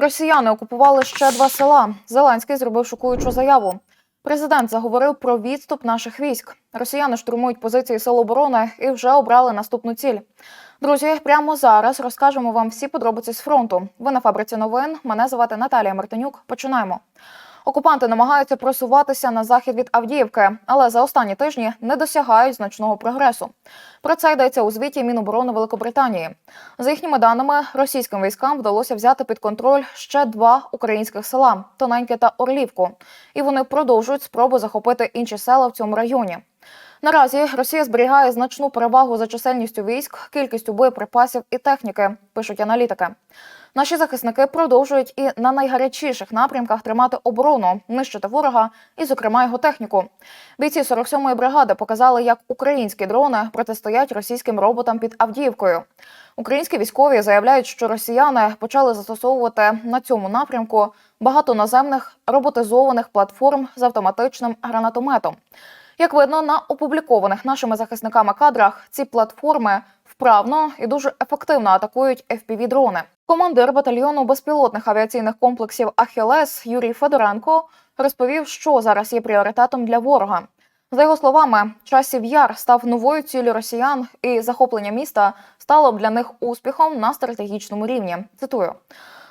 Росіяни окупували ще два села. Зеленський зробив шокуючу заяву. Президент заговорив про відступ наших військ. Росіяни штурмують позиції сил оборони і вже обрали наступну ціль. Друзі, прямо зараз розкажемо вам всі подробиці з фронту. Ви на фабриці новин. Мене звати Наталія Мартинюк. Починаємо. Окупанти намагаються просуватися на захід від Авдіївки, але за останні тижні не досягають значного прогресу. Про це йдеться у звіті Міноборони Великобританії. За їхніми даними, російським військам вдалося взяти під контроль ще два українських села Тоненьке та Орлівку, і вони продовжують спроби захопити інші села в цьому районі. Наразі Росія зберігає значну перевагу за чисельністю військ, кількістю боєприпасів і техніки, пишуть аналітики. Наші захисники продовжують і на найгарячіших напрямках тримати оборону, нищити ворога і, зокрема, його техніку. Бійці 47-ї бригади показали, як українські дрони протистоять російським роботам під Авдіївкою. Українські військові заявляють, що росіяни почали застосовувати на цьому напрямку багато наземних роботизованих платформ з автоматичним гранатометом. Як видно на опублікованих нашими захисниками кадрах, ці платформи вправно і дуже ефективно атакують fpv дрони Командир батальйону безпілотних авіаційних комплексів Ахілес Юрій Федоренко розповів, що зараз є пріоритетом для ворога. За його словами, часів яр став новою ціллю росіян, і захоплення міста стало б для них успіхом на стратегічному рівні. Цитую.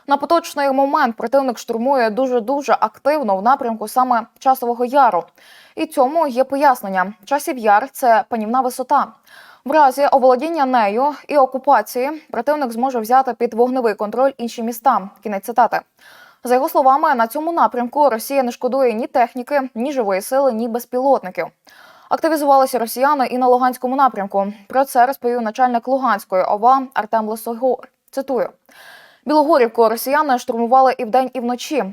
На поточний момент противник штурмує дуже дуже активно в напрямку саме часового яру. І цьому є пояснення: часів яр це панівна висота. В разі оволодіння нею і окупації противник зможе взяти під вогневий контроль інші міста. Кінець цитати. За його словами, на цьому напрямку Росія не шкодує ні техніки, ні живої сили, ні безпілотників. Активізувалися росіяни і на Луганському напрямку. Про це розповів начальник Луганської ОВА Артем Лисогор. Цитую: Білогорівку росіяни штурмували і вдень, і вночі.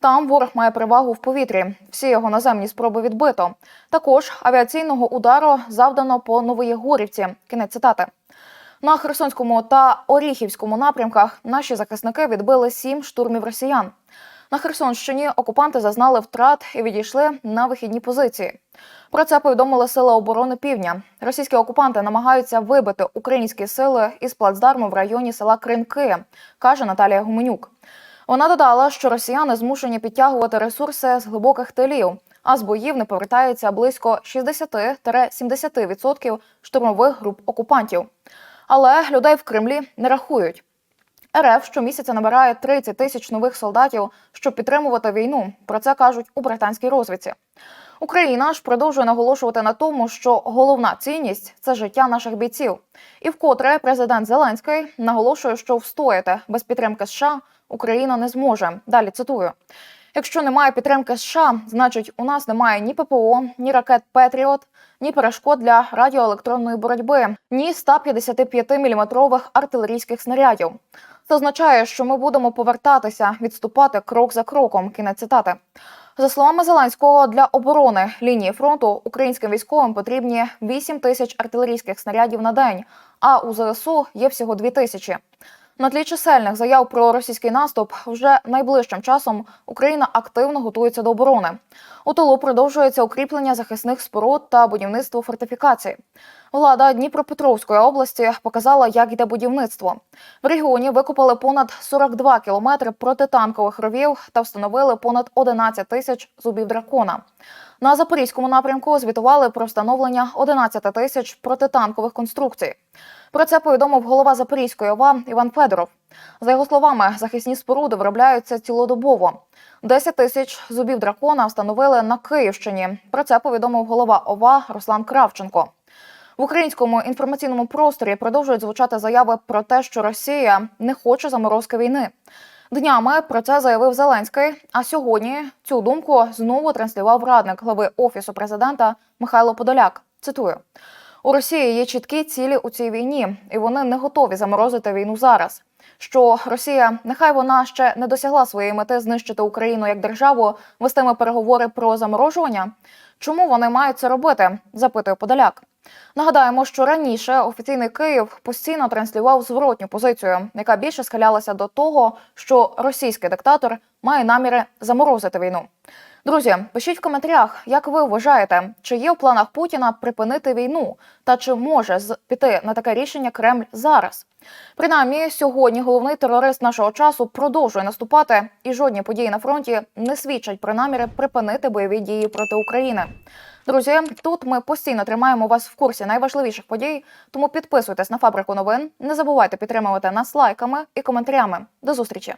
Там ворог має перевагу в повітрі. Всі його наземні спроби відбито. Також авіаційного удару завдано по Новоєгорівці. Кінець цитати. На Херсонському та Оріхівському напрямках наші захисники відбили сім штурмів росіян. На Херсонщині окупанти зазнали втрат і відійшли на вихідні позиції. Про це повідомили Сили оборони Півдня. Російські окупанти намагаються вибити українські сили із плацдарму в районі села Кринки, каже Наталія Гуменюк. Вона додала, що росіяни змушені підтягувати ресурси з глибоких тилів, а з боїв не повертається близько 60-70% штурмових груп окупантів. Але людей в Кремлі не рахують. РФ щомісяця набирає 30 тисяч нових солдатів, щоб підтримувати війну. Про це кажуть у британській розвідці. Україна ж продовжує наголошувати на тому, що головна цінність це життя наших бійців. І вкотре президент Зеленський наголошує, що встояти без підтримки США Україна не зможе. Далі цитую. Якщо немає підтримки США, значить у нас немає ні ППО, ні ракет Петріот, ні перешкод для радіоелектронної боротьби, ні 155-мм артилерійських снарядів. Це означає, що ми будемо повертатися, відступати крок за кроком. Кінець цитати. За словами Зеленського, для оборони лінії фронту українським військовим потрібні 8 тисяч артилерійських снарядів на день, а у ЗСУ є всього 2 тисячі. На тлі чисельних заяв про російський наступ вже найближчим часом Україна активно готується до оборони. У тилу продовжується укріплення захисних споруд та будівництво фортифікацій. Влада Дніпропетровської області показала, як йде будівництво. В регіоні викопали понад 42 кілометри протитанкових ровів та встановили понад 11 тисяч зубів дракона. На запорізькому напрямку звітували про встановлення 11 тисяч протитанкових конструкцій. Про це повідомив голова Запорізької ОВА Іван Федоров. За його словами, захисні споруди виробляються цілодобово. 10 тисяч зубів дракона встановили на Київщині. Про це повідомив голова ОВА Руслан Кравченко. В українському інформаційному просторі продовжують звучати заяви про те, що Росія не хоче заморозки війни. Днями про це заявив Зеленський. А сьогодні цю думку знову транслював радник глави офісу президента Михайло Подоляк. Цитую. У Росії є чіткі цілі у цій війні, і вони не готові заморозити війну зараз. Що Росія, нехай вона ще не досягла своєї мети знищити Україну як державу, вестиме переговори про заморожування. Чому вони мають це робити? запитує Подоляк. Нагадаємо, що раніше офіційний Київ постійно транслював зворотню позицію, яка більше схилялася до того, що російський диктатор має наміри заморозити війну. Друзі, пишіть в коментарях, як ви вважаєте, чи є в планах Путіна припинити війну, та чи може піти на таке рішення Кремль зараз? Принаймні, сьогодні головний терорист нашого часу продовжує наступати, і жодні події на фронті не свідчать про наміри припинити бойові дії проти України. Друзі, тут ми постійно тримаємо вас в курсі найважливіших подій. Тому підписуйтесь на фабрику новин. Не забувайте підтримувати нас лайками і коментарями. До зустрічі!